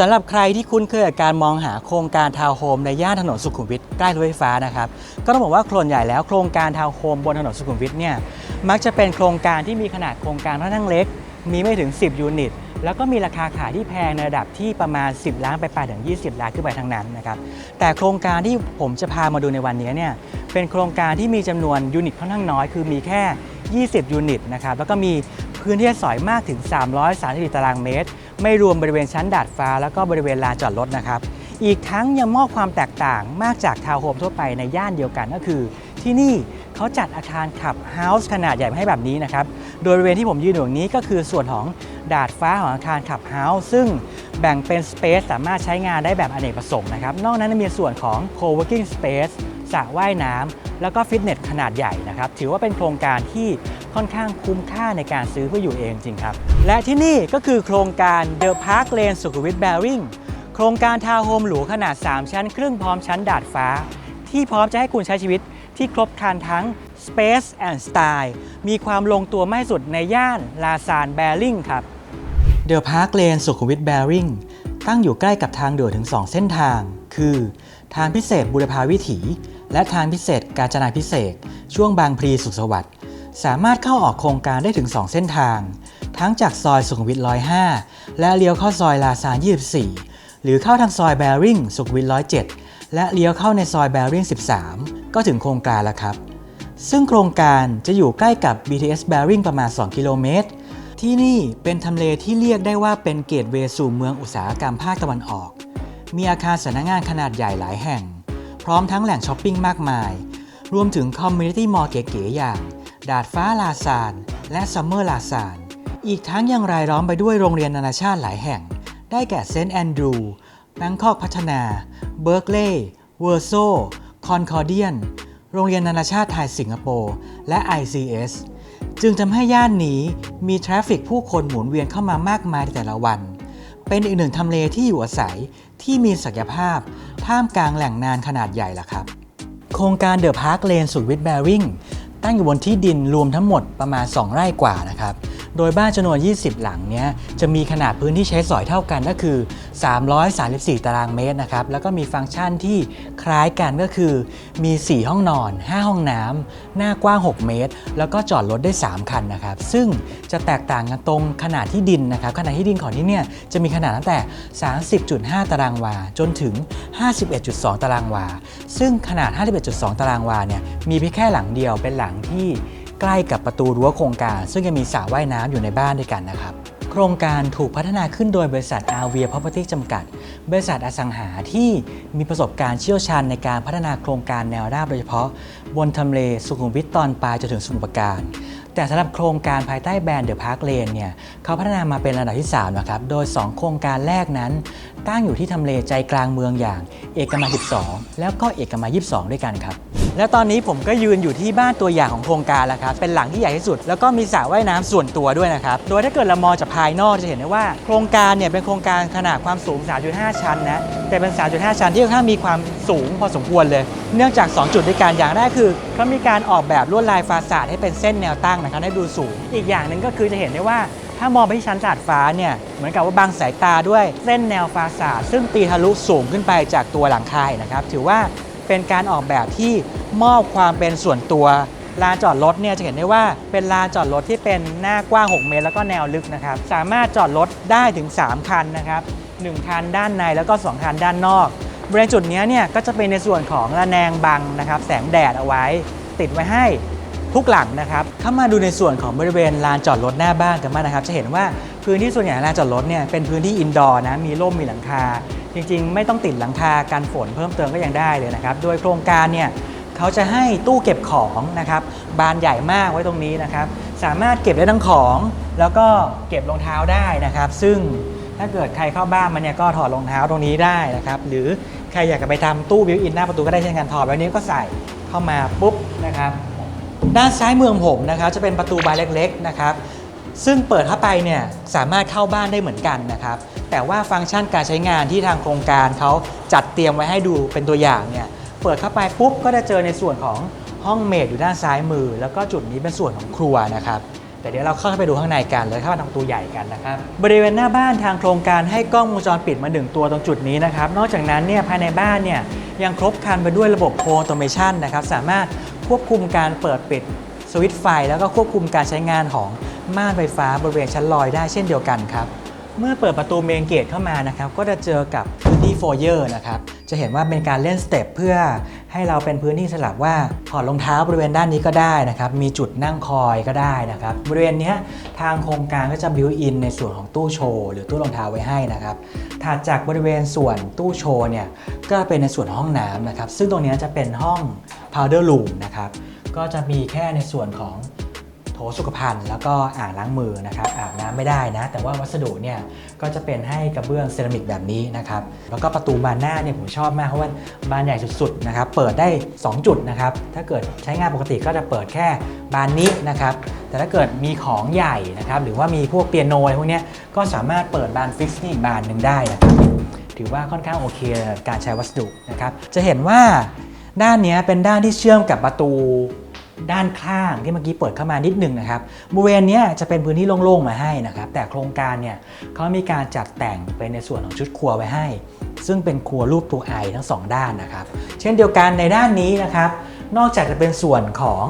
สำหรับใครที่คุ้นเคยกับการมองหาโครงการทาวน์โฮมในย่านถนนสุขุมวิทใกล้รถไฟฟ้านะครับก็ต้องบอกว่าโครงใหญ่แล้วโครงการทาวน์โฮมบนถนนสุขุมวิทเนี่ยมักจะเป็นโครงการที่มีขนาดโครงการค่อนข้างเล็ก มีไม่ถึง 10 ยูนิต แล้วก็มีราคาขายที่แพงในระดับที่ประมาณ 10 ล้านไปปลายถึง 20 ล้านขึ้นไปทั้งนั้นนะครับแต่โครงการที่ผมจะพามาดูในวันนี้เนี่ยเป็นโครงการที่มีจำนวนยูนิตค่อนข้างน้อย คือมีแค่ 20 ยูนิตนะครับแล้วก็มี พื้นที่สอยมากถึง 334ตารางเมตร ไม่รวมบริเวณชั้นดาดฟ้า แล้วก็บริเวณลานจอดรถนะครับ อีกทั้งยังมอบความแตกต่างมากจากทาวน์โฮมทั่วไปในย่านเดียวกันก็คือ ที่นี่เขาจัดอาคารขับเฮาส์ขนาดใหญ่มาให้แบบนี้นะครับ โดยบริเวณที่ผมยืนอยู่ตรงนี้ก็คือส่วนของดาดฟ้าของอาคารขับเฮาส์ซึ่งแบ่งเป็นสเปซสามารถใช้งานได้แบบอเนกประสงค์นะครับ นอกนั้นมีส่วนของ co-working space สระว่ายน้ำแล้วก็ฟิตเนสขนาดใหญ่นะครับ ถือว่าเป็นโครงการที่ ค่อนข้างคุ้มค่าในการซื้อเพื่ออยู่เองจริงครับ และที่นี่ก็คือโครงการ The Park Lane สุขุมวิท Bearing โครงการทาวน์โฮมหรูขนาด 3 ชั้น ครึ่งพร้อมชั้นดาดฟ้า ที่พร้อมจะให้คุณใช้ชีวิตที่ครบครันทั้ง Space and Style มีความลงตัวไม่สุดในย่านลาซานแบริ่งครับเดอะพาร์คเลนสุขุมวิทแบริ่งตั้งอยู่ใกล้กับทางด่วนถึง 2 เส้นทาง คือ ทางพิเศษบุรพาวิถี และทางพิเศษกาญจนาพิเศษ ช่วงบางพลีสุขสวัสดิ์ สามารถเข้าออกโครงการได้ถึง 2 เส้นทาง ทั้งจากซอยสุขุมวิท 105 และเลี้ยวเข้าซอยลาซาน 24 หรือเข้าทางซอยแบริ่งสุขุมวิท 107 และเลี้ยวเข้าในซอยแบริ่ง 13 ก็ถึงโครงการแล้วครับ ซึ่งโครงการจะอยู่ใกล้กับ BTS Bearing ประมาณ 2 กิโลเมตร ที่นี่เป็นทำเลที่เรียกได้ว่าเป็นเกตเวสู่เมืองอุตสาหกรรมภาคตะวันออก มีอาคารสำนักงานขนาดใหญ่หลายแห่ง พร้อมทั้งแหล่งช้อปปิ้งมากมาย รวมถึงคอมมูนิตี้มอลล์เก๋ๆอย่าง ดาดฟ้าลาซาน และซัมเมอร์ลาซาน อีกทั้งยังรายล้อมไปด้วยโรงเรียนนานาชาติหลายแห่ง ได้แก่เซนต์แอนดรูว์แบงคอกพัฒนา เบิร์กเลย์เวอร์โซ คอนคอร์เดียน โรงเรียนนานาชาติไทยสิงคโปร์ และ ICS จึงทำให้ย่านนี้มีทราฟฟิกผู้คนหมุนเวียนเข้ามามากมายในแต่ละวัน เป็นอีกหนึ่งทำเลที่อยู่อาศัยที่มีศักยภาพ ท่ามกลางแหล่งนานขนาดใหญ่ล่ะครับ โครงการเดอะพาร์คเลนสุดวิทแบริง ตั้งอยู่บนที่ดินรวมทั้งหมดประมาณ 2 ไร่กว่านะครับ โดยบ้านจำนวน 20 หลังเนี้ยจะมีขนาดพื้นที่ใช้สอยเท่ากันก็คือ 334 ตารางเมตรนะครับ แล้วก็มีฟังก์ชันที่คล้ายกันก็คือ มี 4 ห้องนอน 5 ห้องน้ำ หน้ากว้าง 6 เมตร แล้วก็จอดรถได้ 3 คันนะครับ ซึ่งจะแตกต่างกันตรงขนาดที่ดินนะครับ ขนาดที่ดินของที่เนี่ยจะมีขนาดตั้งแต่ 30.5 ตารางวา จนถึง 51.2 ตารางวา ซึ่งขนาด 51.2 ตารางวาเนี่ยมีเพียงแค่หลังเดียวเป็นหลังที่ ใกล้กับประตูรั้วโครงการ ซึ่งยังมีสระว่ายน้ำอยู่ในบ้านด้วยกันนะครับ โครงการถูกพัฒนาขึ้นโดยบริษัท a r v i a Property จำกัด บริษัทอสังหาที่มีประสบการณ์เชี่ยวชาญในการพัฒนาโครงการแนวราบโดยเฉพาะ บนทำเลสุขุมวิทตอนปลายจนถึงสมุทรปราการ แต่สำหรับโครงการภายใต้แบรนด์เดอะพาร์คเลนเนี่ยเขาพัฒนามาเป็นระดับที่ 3 นะครับ โดย 2 โครงการแรกนั้น ตั้งอยู่ที่ทำเลใจกลางเมืองอย่าง เอกมัย12 แล้วก็เอกมัย22 ด้วยกันครับ และตอนนี้ผมก็ยืนอยู่ที่บ้านตัวอย่างของโครงการแล้วครับ เป็นหลังที่ใหญ่ที่สุด แล้วก็มีสระว่ายน้ำส่วนตัวด้วยนะครับ โดยถ้าเกิดเรามองจากภายนอกจะเห็นได้ว่า โครงการเนี่ยเป็นโครงการขนาดความสูง 3.5 ชั้นนะแต่เป็น 3.5 ชั้นที่ค่อนข้างมีความสูงพอสมควรเลย เนื่องจาก 2 จุดด้วยกันอย่างแรกคือเขามีการออกแบบลวดลายฟาสาดให้เป็นเส้นแนวตั้งนะครับให้ดูสูง อีกอย่างหนึ่งก็คือจะเห็นได้ว่าถ้ามองไปที่ชั้นดาดฟ้าเนี่ยเหมือนกับว่าบังสายตาด้วยเส้นแนวฟาสาดซึ่งตีทะลุสูงขึ้นไปจากตัวหลังคายนะครับ ถือว่าเป็นการออกแบบที่มอบความเป็นส่วนตัวลานจอดรถเนี่ยจะเห็นได้ว่าเป็นลานจอดรถที่เป็นหน้ากว้าง 6 เมตร แล้วก็แนวลึกนะครับ สามารถจอดรถได้ถึง 3 คันนะครับ 1 คันด้านในแล้วก็ 2 คันด้านนอกบริเวณจุดนี้เนี่ยก็จะเป็นในส่วนของระแนงบังนะครับแสงแดดเอาไว้ ติดไว้ให้ทุกหลังนะครับเข้ามาดูในส่วนของบริเวณลานจอดรถหน้าบ้านกันบ้างนะครับ จะเห็นว่าพื้นที่ส่วนใหญ่ลานจอดรถเนี่ยเป็นพื้นที่อินดอร์นะมีร่มมีหลังคา จริงๆ ไม่ต้องติดหลังคากันฝนเพิ่มเติมก็ยังได้เลยนะครับโดยโครงการเนี่ยเขาจะให้ตู้เก็บของนะครับบานใหญ่มากไว้ตรงนี้นะครับ สามารถเก็บได้ทั้งของ แล้วก็เก็บรองเท้าได้นะครับ ซึ่ง ถ้าเกิดใครเข้าบ้านมาเนี่ยก็ถอดรองเท้าตรงนี้ได้นะครับ หรือใครอยากจะไปทำตู้บิวอินหน้าประตูก็ได้เช่นกันถอดไว้นี้ก็ใส่เข้ามาปุ๊บนะครับ ด้านซ้ายมือของผมนะครับ จะเป็นประตูบานเล็กๆนะครับ ซึ่งเปิดเข้าไปเนี่ยสามารถเข้าบ้านได้เหมือนกันนะครับ แต่ว่าฟังก์ชันการใช้งานที่ทางโครงการเขาจัดเตรียมไว้ให้ดูเป็นตัวอย่างเนี่ยเปิดเข้าไปปุ๊บก็จะเจอในส่วนของห้องเมดอยู่ด้านซ้ายมือ แล้วก็จุดนี้เป็นส่วนของครัวนะครับ แต่เดี๋ยวเราเข้าไปดูข้างในกันเลยเข้ามาทางประตูใหญ่กันนะครับบริเวณหน้าบ้านทางโครงการให้กล้องวงจรปิดมาหนึ่งตัวตรงจุดนี้นะครับนอกจากนั้นเนี่ยภายในบ้านเนี่ยยังครบครันไปด้วยระบบโ a ร u เมชันนะครับสามารถควบคุมการเปิดปิดสวิตช์ไฟ แล้วก็ควบคุมการใช้งานของม่านไฟฟ้าบริเวณชั้นลอยได้เช่นเดียวกันครับ เมื่อเปิดประตูเมนเกตเข้ามานะครับก็จะเจอกับพื้นที่โฟเยอร์นะครับจะเห็นว่าเป็นการเล่นสเต็ปเพื่อให้เราเป็นพื้นที่สลับว่าถอดรองเท้าบริเวณด้านนี้ก็ได้นะครับมีจุดนั่งคอยก็ได้นะครับบริเวณนี้ทางโครงการก็จะบิวอินในส่วนของตู้โชว์หรือตู้รองเท้าไว้ให้นะครับถัดจากบริเวณส่วนตู้โชว์เนี่ยก็เป็นในส่วนห้องน้ำนะครับซึ่งตรงนี้จะเป็นห้อง powder room นะครับก็จะมีแค่ในส่วนของ โถสุขภัณฑ์แล้วก็อ่างล้างมือนะครับอาบน้ำไม่ได้นะ แต่ว่าวัสดุเนี่ยก็จะเป็นให้กระเบื้องเซรามิกแบบนี้นะครับแล้วก็ประตูบานหน้าเนี่ยผมชอบมากเพราะว่าบานใหญ่สุดๆนะครับเปิดได้ 2 จุดนะครับถ้าเกิดใช้งานปกติก็จะเปิดแค่บานนี้นะครับแต่ถ้าเกิดมีของใหญ่นะครับหรือว่ามีพวกเปียโนอะไรพวกเนี้ยก็สามารถเปิดบานฟิกซ์นี่บานหนึ่งได้นะครับถือว่าค่อนข้างโอเคกับการใช้วัสดุนะครับจะเห็นว่าด้านเนี้ยเป็นด้านที่เชื่อมกับประตู ด้านข้างที่เมื่อกี้เปิดเข้ามานิดหนึ่งนะครับบริเวณนี้จะเป็นพื้นที่โล่งๆมาให้นะครับแต่โครงการเนี่ยเขามีการจัดแต่งเป็นในส่วนของชุดครัวไว้ให้ ซึ่งเป็นครัวรูปตัวไอทั้งสองด้านนะครับเช่นเดียวกันในด้านนี้นะครับนอกจากจะเป็นส่วนของ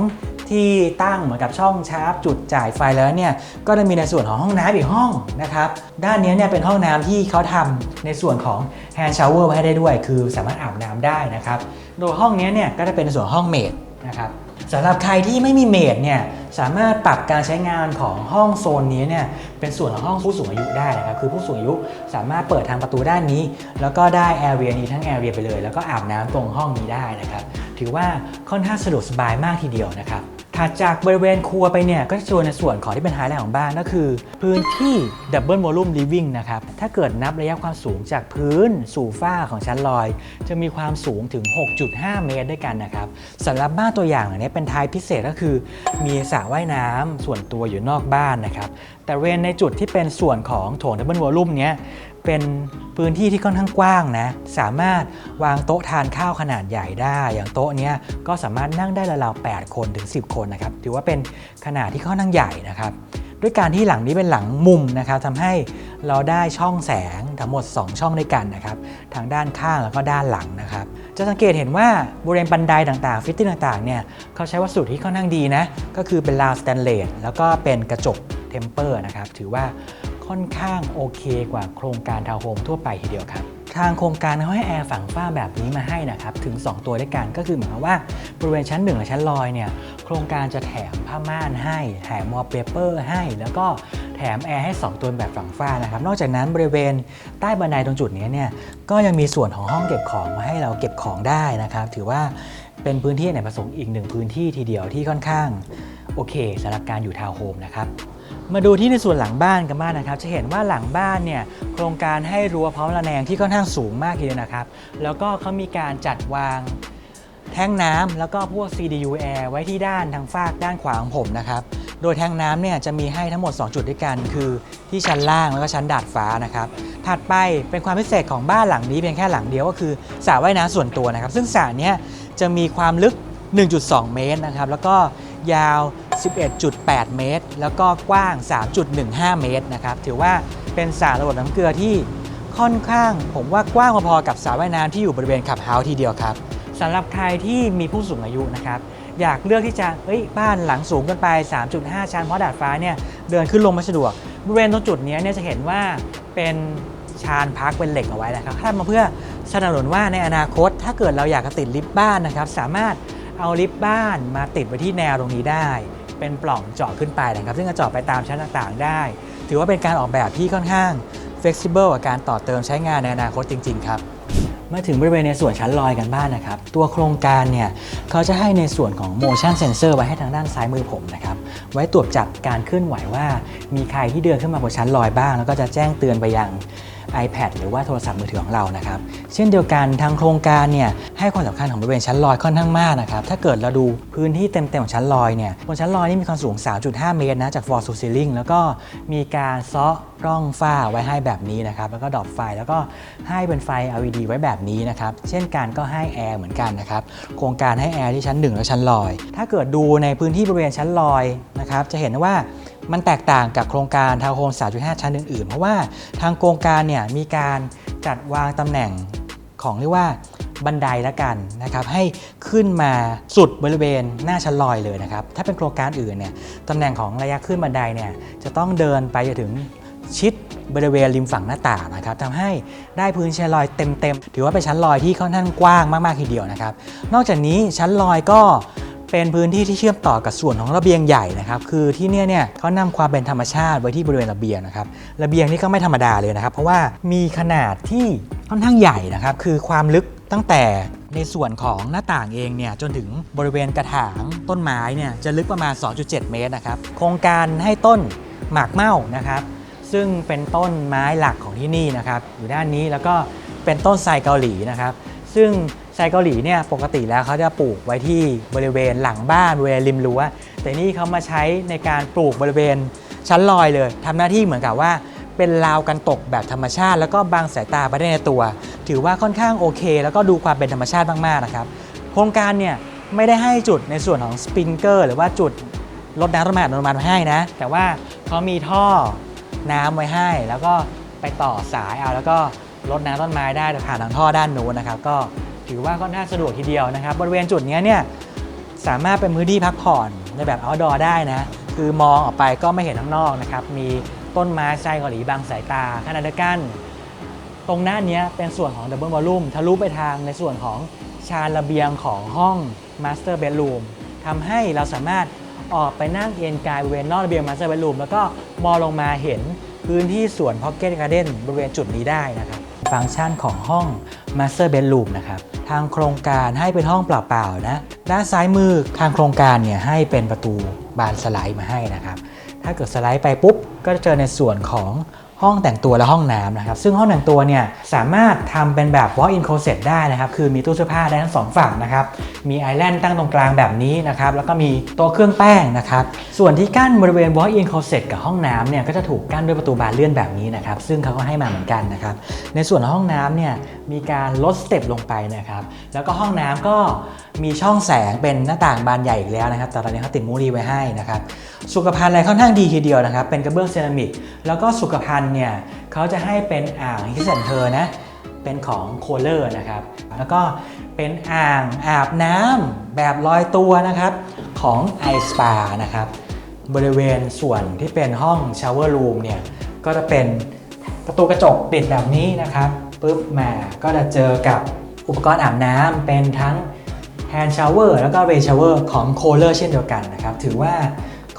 ที่ตั้งเหมือนกับช่องชาร์จจุดจ่ายไฟแล้วเนี่ยก็จะมีในส่วนของห้องน้ำอีกห้องนะครับด้านนี้เนี่ยเป็นห้องน้ำที่เขาทำในส่วนของแฮนด์ชาวเวอร์ไว้ให้ได้ด้วย คือสามารถอาบน้ำได้นะครับโดยห้องนี้เนี่ยก็จะเป็นในส่วนห้องเมดนะครับ สำหรับใครที่ไม่มีเมดเนี่ยสามารถปรับการใช้งานของห้องโซนนี้เนี่ยเป็นส่วนของห้องผู้สูงอายุได้นะครับคือผู้สูงอายุสามารถเปิดทางประตูด้านนี้ แล้วก็ได้แอเรียนี้ทั้งแอเรียไปเลย แล้วก็อาบน้ำตรงห้องนี้ได้นะครับถือว่าค่อนข้างสะดวกสบายมากทีเดียวนะครับ ถัดจากบริเวณครัวไปเนี่ยก็จะเจอในส่วนของที่เป็นไฮไลท์ของบ้านก็คือ พื้นที่ Double Volume Living นะครับ ถ้าเกิดนับระยะความสูงจากพื้นสู่ฝ้าของชั้นลอย จะมีความสูงถึง 6.5 เมตรด้วยกันนะครับสำหรับบ้านตัวอย่างอันนี้เป็นทป์พิเศษก็คือ มีสระว่ายน้ำส่วนตัวอยู่นอกบ้านนะครับแต่เวนในจุดที่เป็นส่วนของโถง Double Volume เนี้ย เป็นพื้นที่ที่ค่อนข้างกว้างนะ สามารถวางโต๊ะทานข้าวขนาดใหญ่ได้ อย่างโต๊ะเนี้ยก็สามารถนั่งได้ราวๆ8คนถึง 10 คนนะครับ ถือว่าเป็นขนาดที่ค่อนข้างใหญ่นะครับ ด้วยการที่หลังนี้เป็นหลังมุมนะครับทำให้เราได้ช่องแสงทั้งหมด 2 ช่องด้วยกันนะครับ ทางด้านข้างแล้วก็ด้านหลังนะครับ จะสังเกตเห็นว่าบริเวณบันไดต่างๆ ฟิตติ้งต่างๆ เนี่ยเขาใช้วัสดุที่ค่อนข้างดีนะ ก็คือเป็นราวสแตนเลสแล้วก็เป็นกระจกเทมเปอร์นะครับ ถือว่า ค่อนข้างโอเคกว่าโครงการทาวน์โฮมทั่วไปทีเดียวครับทางโครงการเขาให้แอร์ฝังฝ้าแบบนี้มาให้นะครับถึง 2 ตัวด้วยกันก็คือหมือนกับว่าบริเวณชั้น 1 และชั้นลอยเนี่ยโครงการจะแถมผ้าม่านให้ แถมวอลเปเปอร์ให้ แล้วก็แถมแอร์ให้ 2 ตัวแบบฝังฝ้านะครับนอกจากนั้นบริเวณใต้บันไดตรงจุดนี้เนี่ยก็ยังมีส่วนของห้องเก็บของมาให้เราเก็บของได้นะครับถือว่าเป็นพื้นที่อเนกประสงค์อีกหนึ่งพื้นที่ทีเดียวที่ค่อนข้างโอเคสำหรับการอยู่ทาวน์โฮมนะครับ มาดูที่ในส่วนหลังบ้านกันบ้างนะครับ จะเห็นว่าหลังบ้านเนี่ยโครงการให้รั้วพร้อมระแนงที่ค่อนข้างสูงมากทีเดียวนะครับ แล้วก็เขามีการจัดวางแท้งน้ำแล้วก็พวก CDU Air ไว้ที่ด้านทางฝากด้านขวาของผมนะครับ โดยแท้งน้ำเนี่ยจะมีให้ทั้งหมด 2 จุดด้วยกัน คือที่ชั้นล่างแล้วก็ชั้นดาดฟ้านะครับถัดไปเป็นความพิเศษของบ้านหลังนี้เพียงแค่หลังเดียวก็คือสระว่ายน้ำส่วนตัวนะครับ ซึ่งสระเนี้ยจะมีความลึก 1.2 เมตรนะครับ แล้วก็ยาว 11.8 เมตร แล้วก็กว้าง 3.15 เมตรนะครับ ถือว่าเป็นสระระบบน้ำเกลือที่ค่อนข้าง ผมว่ากว้างพอๆกับสระว่ายน้ำที่อยู่บริเวณขับเฮาส์ทีเดียวครับสำหรับใครที่มีผู้สูงอายุนะครับอยากเลือกที่จะเฮ้ยบ้านหลังสูงกันไป 3.5 ชั้นเพราะดาดฟ้าเนี่ยเดินขึ้นลงไม่สะดวก บริเวณตรงจุดนี้เนี่ยจะเห็นว่าเป็นชานพักเป็นเหล็กเอาไว้นะครับทำมาเพื่อสนับสนุนว่าในอนาคต ถ้าเกิดเราอยากจะติดลิฟต์บ้านนะครับ สามารถเอาลิฟต์บ้านมาติดไว้ที่แนวตรงนี้ได้ เป็นปล่องเจาะขึ้นไปนะครับ ซึ่งจะเจาะไปตามชั้นต่างๆ ได้ ถือว่าเป็นการออกแบบที่ค่อนข้าง flexible กับการต่อเติมใช้งานในอนาคตจริง ๆ ครับมาถึงบริเวณในส่วนชั้นลอยกันบ้างนะครับ ตัวโครงการเนี่ยเขาจะให้ในส่วนของ motion sensor ไว้ให้ทางด้านซ้ายมือผมนะครับ ไว้ตรวจจับการเคลื่อนไหวว่า มีใครที่เดินขึ้นมาบนชั้นลอยบ้าง แล้วก็จะแจ้งเตือนไปยัง iPad หรือว่าโทรศัพท์มือถือของเรานะครับ เช่นเดียวกันทางโครงการเนี่ยให้ความสำคัญของบริเวณชั้นลอยค่อนข้างมากนะครับ ถ้าเกิดเราดูพื้นที่เต็มๆของชั้นลอยเนี่ยบนชั้นลอยนี่มีความสูง 3.5 เมตรนะจาก floor to ceiling แล้วก็มีการเซาะร่องฝ้าไว้ให้แบบนี้นะครับ แล้วก็ดรอปไฟแล้วก็ให้เป็นไฟ LED ไว้แบบนี้นะครับ เช่นกันก็ให้แอร์เหมือนกันนะครับ โครงการให้แอร์ที่ชั้น 1 และชั้นลอย ถ้าเกิดดูในพื้นที่บริเวณชั้นลอยนะครับ จะเห็นว่า มันแตกต่างกับโครงการทาวน์โฮม 3.5 ชั้นอื่นๆ เพราะว่าทางโครงการเนี่ยมีการจัดวางตำแหน่งของเรียกว่าบันไดละกันนะครับให้ขึ้นมาสุดบริเวณหน้าชั้นลอยเลยนะครับถ้าเป็นโครงการอื่นเนี่ยตำแหน่งของระยะขึ้นบันไดเนี่ยจะต้องเดินไปจนถึงชิดบริเวณริมฝั่งหน้าต่างนะครับทำให้ได้พื้นชั้นลอยเต็มๆ ถือว่าเป็นชั้นลอยที่ค่อนข้างกว้างมากๆทีเดียวนะครับ นอกจากนี้ชั้นลอยก็ เป็นพื้นที่ที่เชื่อมต่อกับส่วนของระเบียงใหญ่นะครับ คือที่เนี่ยเนี่ยเขานำความเป็นธรรมชาติไว้ที่บริเวณระเบียงนะครับ ระเบียงนี่ก็ไม่ธรรมดาเลยนะครับ เพราะว่ามีขนาดที่ค่อนข้างใหญ่นะครับ คือความลึกตั้งแต่ในส่วนของหน้าต่างเองเนี่ยจนถึงบริเวณกระถางต้นไม้เนี่ยจะลึกประมาณ 2.7 เมตรนะครับ โครงการให้ต้นหมากเม่านะครับ ซึ่งเป็นต้นไม้หลักของที่นี่นะครับ อยู่ด้านนี้แล้วก็เป็นต้นไทรเกาหลีนะครับ ซึ่ง ไทรเกาหลีเนี่ยปกติแล้วเขาจะปลูกไว้ที่บริเวณหลังบ้านบริเวณริมรั้วแต่นี่เขามาใช้ในการปลูกบริเวณชั้นลอยเลยทำหน้าที่เหมือนกับว่าเป็นราวกันตกแบบธรรมชาติ แล้วก็บังสายตาไปได้ในตัว ถือว่าค่อนข้างโอเค แล้วก็ดูความเป็นธรรมชาติมากๆนะครับโครงการเนี่ยไม่ได้ให้จุดในส่วนของสปริงเกอร์หรือว่าจุดรดน้ำต้นไม้อัตโนมัติให้นะ แต่ว่าเขามีท่อน้ำไว้ให้ แล้วก็ไปต่อสายเอาแล้วก็รดน้ำต้นไม้ได้ผ่านทางท่อด้านนู้นนะครับ ก็ ถือว่าค่อนข้าสะดวกทีเดียวนะครับ บริเวณจุดนี้เนี่ยสามารถเป็นพื้นที่พักผ่อนในแบบ outdoor ได้นะ คือมองออกไปก็ไม่เห็นข้างนอกนะครับ มีต้นไม้ไซเกาหลีบังสายตาขณะเดียวกันตรงหน้านี้เป็นส่วนของ Double Volume ทะลุไปทางในส่วนของชานระเบียงของห้อง Master Bedroom ทำให้เราสามารถออกไปนั่งเอนกายบริเวณนอกระเบียง Master Bedroom แล้วก็มองลงมาเห็นพื้นที่สวน Pocket Garden บริเวณจุดนี้ได้นะครับ ฟังก์ชันของห้อง Master Bedroom นะครับ ทางโครงการให้เป็นห้องเปล่าๆนะ ด้านซ้ายมือทางโครงการเนี่ยให้เป็นประตูบานสไลด์มาให้นะครับ ถ้าเกิดสไลด์ไปปุ๊บ ก็จะเจอในส่วนของ ห้องแต่งตัวและห้องน้ำนะครับ ซึ่งห้องแต่งตัวเนี่ยสามารถทำเป็นแบบ walk-in closet ได้นะครับ คือมีตู้เสื้อผ้าได้ทั้งสองฝั่งนะครับ มีไอแลนด์ตั้งตรงกลางแบบนี้นะครับ แล้วก็มีโต๊ะเครื่องแป้งนะครับ ส่วนที่กั้นบริเวณ walk-in closet กับห้องน้ำเนี่ยก็จะถูกกั้นด้วยประตูบานเลื่อนแบบนี้นะครับ ซึ่งเขาก็ให้มาเหมือนกันนะครับ ในส่วนของห้องน้ำเนี่ยมีการลดสเต็ปลงไปนะครับ แล้วก็ห้องน้ำก็ มีช่องแสงเป็นหน้าต่างบานใหญ่อีกแล้วนะครับแต่ตอนนี้เขาติดมูรีไว้ให้นะครับสุขภัณฑ์อะไรค่อนข้างดีทีเดียวนะครับเป็นกระเบื้องเซรามิก แล้วก็สุขภัณฑ์เนี่ยเขาจะให้เป็นอ่างฮิสเซนเทอร์นะเป็นของโคเลอร์นะครับแล้วก็เป็นอ่างอาบน้ำแบบลอยตัวนะครับของไอสปานะครับบริเวณส่วนที่เป็นห้องชาวเวอร์รูมเนี่ยก็จะเป็นประตูกระจกติดแบบนี้นะครับปุ๊บมาก็จะเจอกับอุปกรณ์อาบน้ำเป็นทั้ง แฮนด์ชาวเวอร์แล้วก็เรย์ชาวเวอร์ของโคเลอร์เช่นเดียวกันนะครับ ถือว่า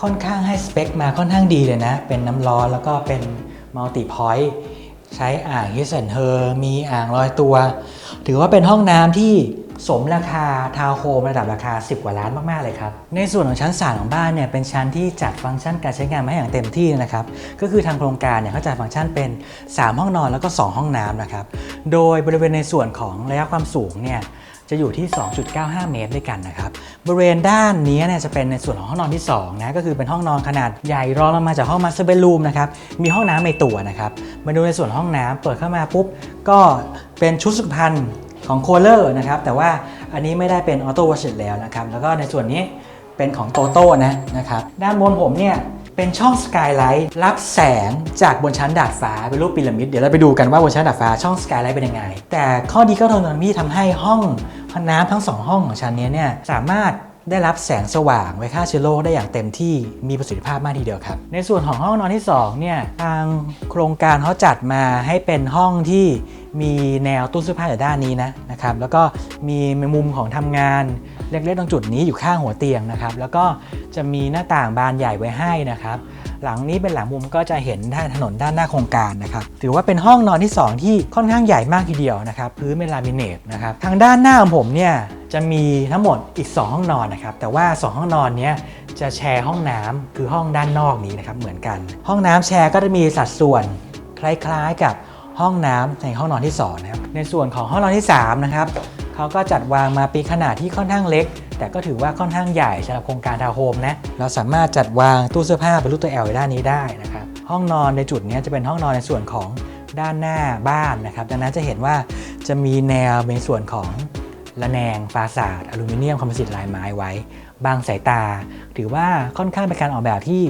ค่อนข้างให้สเปคมาค่อนข้างดีเลยนะ เป็นน้ำร้อนแล้วก็เป็นมัลติพอยต์ใช้อ่างฮิสเซนเฮอร์มีอ่างลอยตัว ถือว่าเป็นห้องน้ำที่สมราคาทาวน์โฮมระดับราคา 10 กว่าล้านมาก ๆ เลยครับ ในส่วนของชั้น 3 ของบ้านเนี่ยเป็นชั้นที่จัดฟังก์ชันการใช้งานมาให้อย่างเต็มที่นะครับ ก็คือทางโครงการเนี่ยเขาจัดฟังก์ชันเป็น 3 ห้องนอนแล้วก็ 2 ห้องน้ำนะครับ โดยบริเวณในส่วนของระยะความสูงเนี่ย จะอยู่ที่ 2.95 เมตรด้วยกันนะครับ บริเวณด้านนี้เนี่ยจะเป็นในส่วนของห้องนอนที่2นะก็คือเป็นห้องนอนขนาดใหญ่รองลงมาจากห้องมาสเตอร์เบดรูมนะครับมีห้องน้ำในตัวนะครับมาดูในส่วนห้องน้ำเปิดเข้ามาปุ๊บก็เป็นชุดสุขภัณฑ์ของโคเลอร์นะครับแต่ว่าอันนี้ไม่ได้เป็นออโต้วอชเชแล้วนะครับแล้วก็ในส่วนนี้เป็นของโตโต้นะนะครับด้านบนผมเนี่ย เป็นช่องสกายไลท์รับแสงจากบนชั้นดาดฟ้าเป็นรูปพีระมิด เดี๋ยวเราไปดูกันว่าบนชั้นดาดฟ้าช่องสกายไลท์เป็นยังไง แต่ข้อดีก็ตรงที่ทำให้ห้องน้ำทั้งสองห้องของชั้นนี้เนี่ยสามารถได้รับแสงสว่างไว้ฆ่าเชื้อโรคได้อย่างเต็มที่มีประสิทธิภาพมากทีเดียวครับ ในส่วนของห้องนอนที่2เนี่ยทางโครงการเขาจัดมาให้เป็นห้องที่มีแนวตู้เสื้อผ้าอยู่ด้านนี้นะนะครับแล้วก็มีมุมของทำงาน เล็กๆตรงจุดนี้อยู่ข้างหัวเตียงนะครับ แล้วก็จะมีหน้าต่างบานใหญ่ไว้ให้นะครับ หลังนี้เป็นหลังมุมก็จะเห็นด้านถนนด้านหน้าโครงการนะครับ ถือว่าเป็นห้องนอนที่ 2 ที่ค่อนข้างใหญ่มากทีเดียวนะครับ พื้นเป็นลามิเนตนะครับ ทางด้านหน้าของผมเนี่ยจะมีทั้งหมดอีก 2 ห้องนอนนะครับ แต่ว่า 2 ห้องนอนเนี้ยจะแชร์ห้องน้ำคือห้องด้านนอกนี้นะครับเหมือนกัน ห้องน้ำแชร์ก็จะมีสัดส่วนคล้ายๆกับห้องน้ำในห้องนอนที่สองนะครับในส่วนของห้องนอนที่สามนะครับ เขาก็จัดวางมาเป็นขนาดที่ค่อนข้างเล็ก แต่ก็ถือว่าค่อนข้างใหญ่สำหรับโครงการทาวน์โฮมนะ เราสามารถจัดวางตู้เสื้อผ้าเป็นรูปตัว L ไว้ด้านนี้ได้นะครับ ห้องนอนในจุดนี้จะเป็นห้องนอนในส่วนของด้านหน้าบ้านนะครับ ดังนั้นจะเห็นว่าจะมีแนวในส่วนของระแนงฟาสาดอลูมิเนียมคอมโพสิตลายไม้ไว้ บางสายตา ถือว่าค่อนข้างเป็นการออกแบบที่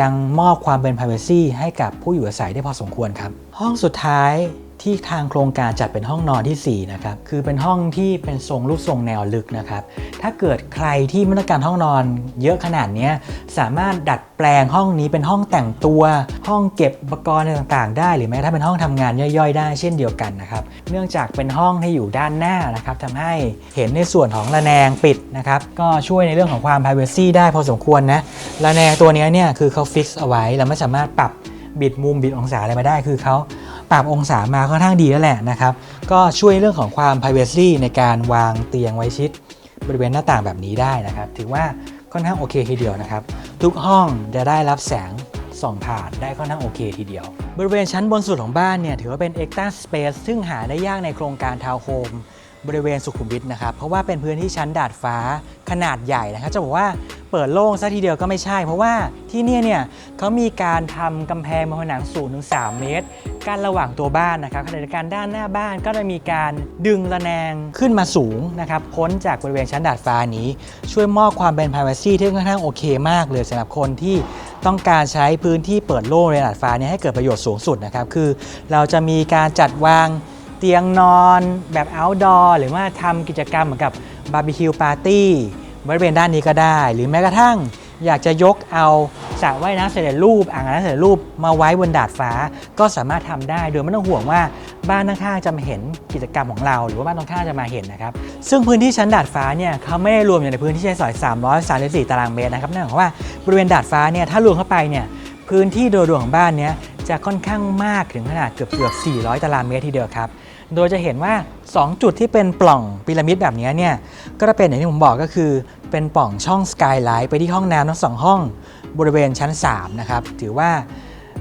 ยังมอบความเป็น privacy ให้กับผู้อยู่อาศัยได้พอสมควรครับ ห้องสุดท้าย ที่ทางโครงการจัดเป็นห้องนอนทีสี่ 4 นะครับ คือเป็นห้องที่เป็นทรงรูปทรงแนวลึกนะครับ ถ้าเกิดใครที่ไม่ต้องการห้องนอนเยอะขนาดนี้สามารถดัดแปลงห้องนี้เป็นห้องแต่งตัว ห้องเก็บอุปกรณ์อะไรต่างๆ ได้หรือแม้ถ้าเป็นห้องทำงานย่อยๆ ได้เช่นเดียวกันนะครับ เนื่องจากเป็นห้องที่อยู่ด้านหน้านะครับทำให้เห็นในส่วนของระแนงปิดนะครับ ก็ช่วยในเรื่องของความ privacy ได้พอสมควรนะระแนงตัวเนี้ยเนี่ยคือเขาฟิกเอาไว้เราไม่สามารถปรับบิดมุมบิดองศาอะไรมาได้คือเขา ปรับองศามาค่อนข้างดีแล้วแหละนะครับ ก็ช่วยเรื่องของความ privacy ในการวางเตียงไว้ชิดบริเวณหน้าต่างแบบนี้ได้นะครับ ถือว่าค่อนข้างโอเคทีเดียวนะครับ ทุกห้องจะได้รับแสงส่องผ่านได้ค่อนข้างโอเคทีเดียว บริเวณชั้นบนสุดของบ้านเนี่ยถือว่าเป็น extra space ซึ่งหาได้ยากในโครงการทาวน์โฮม บริเวณสุขุมวิทนะครับ เพราะว่าเป็นพื้นที่ชั้นดาดฟ้าขนาดใหญ่นะครับ จะบอกว่าเปิดโล่งซะทีเดียวก็ไม่ใช่ เพราะว่าที่นี่เนี่ยเขามีการทำกำแพงมาผนังสูงถึง 3 เมตรกั้นระหว่างตัวบ้านนะครับขณะเดียวกันด้านหน้าบ้านก็จะมีการดึงระแนงขึ้นมาสูงนะครับพ้นจากบริเวณชั้นดาดฟ้านี้ ช่วยมอบความเป็น privacy ที่ค่อนข้างโอเคมากเลยสำหรับคนที่ต้องการใช้พื้นที่เปิดโล่งในดาดฟ้านี้ให้เกิดประโยชน์สูงสุดนะครับคือ เราจะมีการจัดวาง เตียงนอนแบบ outdoor หรือว่าทำกิจกรรมเหมือนกับบาร์บีคิวปาร์ตี้บริเวณด้านนี้ก็ได้ หรือแม้กระทั่งอยากจะยกเอาสระว่ายน้ำเสร็จรูปอ่างน้ำเสร็จรูปมาไว้บนดาดฟ้าก็สามารถทำได้ โดยไม่ต้องห่วงว่าบ้านข้างๆจะมาเห็นกิจกรรมของเรา หรือว่าบ้านตรงข้ามจะมาเห็นนะครับ ซึ่งพื้นที่ชั้นดาดฟ้าเนี่ยเขาไม่ได้รวมอยู่ในพื้นที่ใช้สอย 334 ตารางเมตรนะครับนั่นหมายความว่าบริเวณดาดฟ้าเนี่ยถ้ารวมเข้าไปเนี่ยพื้นที่โดยรวมของบ้านเนี้ยจะค่อนข้างมากถึงขนาดเกือบเกือบ400 ตารางเมตรทีเดียวครับ โดยจะเห็นว่า 2 จุดที่เป็นปล่องพีระมิดแบบนี้เนี่ยก็จะเป็นอย่างที่ผมบอกก็คือ เป็นปล่องช่องสกายไลท์ไปที่ห้องน้ำทั้งสองห้องบริเวณชั้น 3 นะครับ ถือว่า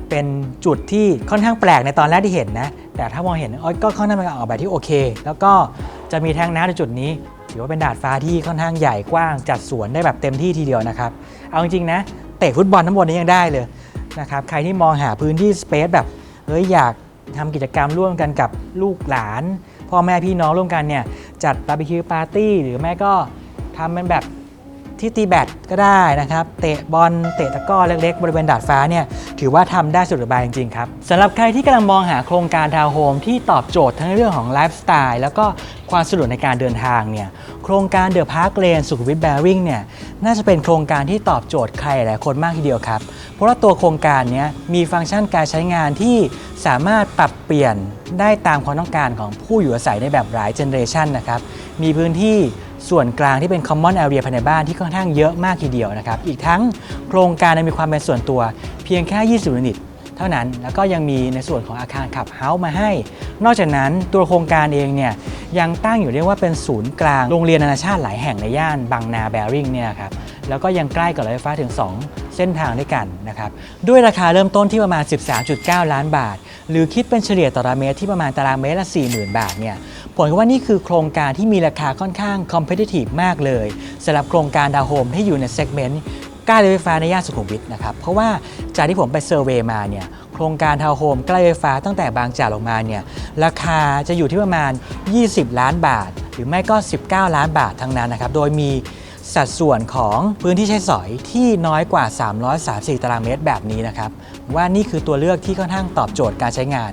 เป็นจุดที่ค่อนข้างแปลกในตอนแรกที่เห็นนะ แต่ถ้ามองเห็นก็ค่อนข้างเป็นการออกแบบที่โอเค แล้วก็จะมีแทงน้ำในจุดนี้ ถือว่าเป็นดาดฟ้าที่ค่อนข้างใหญ่กว้างจัดสวนได้แบบเต็มที่ทีเดียวนะครับ เอาจริงๆนะ เตะฟุตบอลทั้งบนนี้ยังได้เลยนะครับ ใครที่มองหาพื้นที่สเปซแบบเฮ้ยอยาก ทำกิจกรรมร่วมกันกับลูกหลาน พ่อแม่พี่น้องร่วมกันเนี่ยจัดบาร์บีคิวปาร์ตี้หรือแม่ก็ทำเป็นแบบ ที่ตีแบดก็ได้นะครับ เตะบอลเตะตะก้อเล็กๆ บริเวณดาดฟ้าเนี่ยถือว่าทำได้สุดระบายจริงๆครับสำหรับใครที่กำลังมองหาโครงการทาวน์โฮมที่ตอบโจทย์ทั้งเรื่องของไลฟ์สไตล์แล้วก็ความสะดวกในการเดินทางเนี่ยโครงการเดอะพาร์คเลนสุขวิทแบริ่งเนี่ยน่าจะเป็นโครงการที่ตอบโจทย์ใครหลายคนมากทีเดียวครับ เพราะว่าตัวโครงการนี้มีฟังก์ชันการใช้งานที่สามารถปรับเปลี่ยนได้ตามความต้องการของผู้อยู่อาศัยในแบบหลายเจเนอเรชันนะครับมีพื้นที่ ส่วนกลางที่เป็น common area ภายในบ้านที่ค่อนข้างเยอะมากทีเดียวนะครับ อีกทั้งโครงการมีความเป็นส่วนตัวเพียงแค่ 20 ยูนิตเท่านั้น แล้วก็ยังมีในส่วนของอาคารขับเฮาส์มาให้ นอกจากนั้นตัวโครงการเองเนี่ยยังตั้งอยู่เรียกว่าเป็นศูนย์กลางโรงเรียนนานาชาติหลายแห่งในย่านบางนาแบริ่งเนี่ยครับ แล้วก็ยังใกล้กับรถไฟฟ้าถึง 2 เส้นทางด้วยกันนะครับ ด้วยราคาเริ่มต้นที่ประมาณ 13.9 ล้านบาท หรือคิดเป็นเฉลี่ยต่อตารางเมตรที่ประมาณตารางเมตรละ 40,000 บาทเนี่ย ผลก็ว่านี่คือโครงการที่มีราคาค่อนข้าง competitive มากเลยสำหรับโครงการดาวโฮมที่อยู่ในเซกเมนต์ใกล้รถไฟฟ้าในย่านสุขุมวิทนะครับเพราะว่าจากที่ผมไปเซอร์เวย์มาเนี่ยโครงการทาวน์โฮมใกล้รถไฟฟ้าตั้งแต่บางจากลงมาเนี่ยราคาจะอยู่ที่ประมาณ 20 ล้านบาท หรือไม่ก็ 19 ล้านบาททั้งนั้นนะครับโดยมีสัดส่วนของพื้นที่ใช้สอยที่น้อยกว่า 334 ตารางเมตรแบบนี้นะครับ ว่านี่คือตัวเลือกที่ค่อนข้างตอบโจทย์การใช้งาน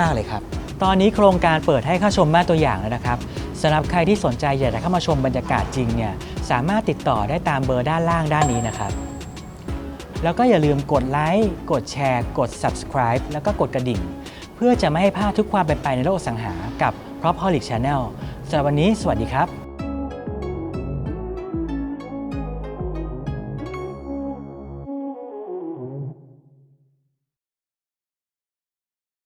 มาก ๆ เลยครับ ตอนนี้โครงการเปิดให้เข้าชมบ้านตัวอย่างแล้วนะครับสำหรับใครที่สนใจอยากจะเข้ามาชมบรรยากาศจริงเนี่ยสามารถติดต่อได้ตามเบอร์ด้านล่างด้านนี้นะครับ แล้วก็อย่าลืมกดไลค์กดแชร์ กด subscribe แล้วก็กดกระดิ่ง เพื่อจะไม่ให้พลาดทุกความเป็นไปในโลกอสังหากับ p r o p Holic Channel สำหรับวันนี้ สวัสดีครับ